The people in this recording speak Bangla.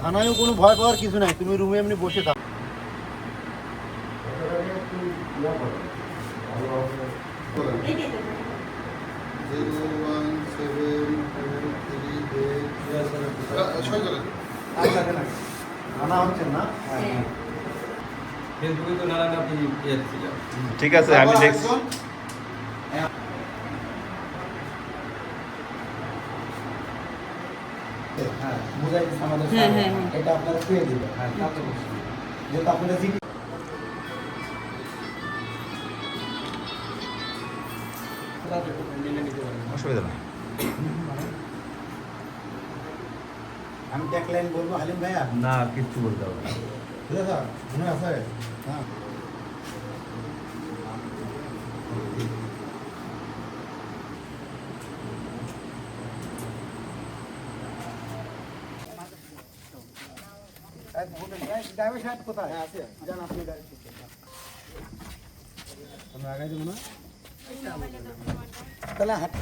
থানায়ও কোনো ভয় পাওয়ার কিছু নাই। তুমি রুমে এমনি বসে থাকো। ছয় আনা হচ্ছে না? ফেসবুকে তো নানান আপনি ইয়ে ঠিক আছে আমি দেখছি হ্যাঁ মুজাহিদ আমাদের হ্যাঁ, হ্যাঁ, হ্যাঁ। এটা আপনারা দিবেন। হ্যাঁ যেহেতু আপনারা মেনে অসুবিধা নেই। আমি এক লাইন বলব হালিম ভাইয়া? না কিচ্ছু বলতে হবে না। ঠিক আছে মনে আছে? হ্যাঁ। ড্রাইভার সাহেব কোথায়? আছে। জান আপনি গাড়ি আমরা না? তাহলে হাট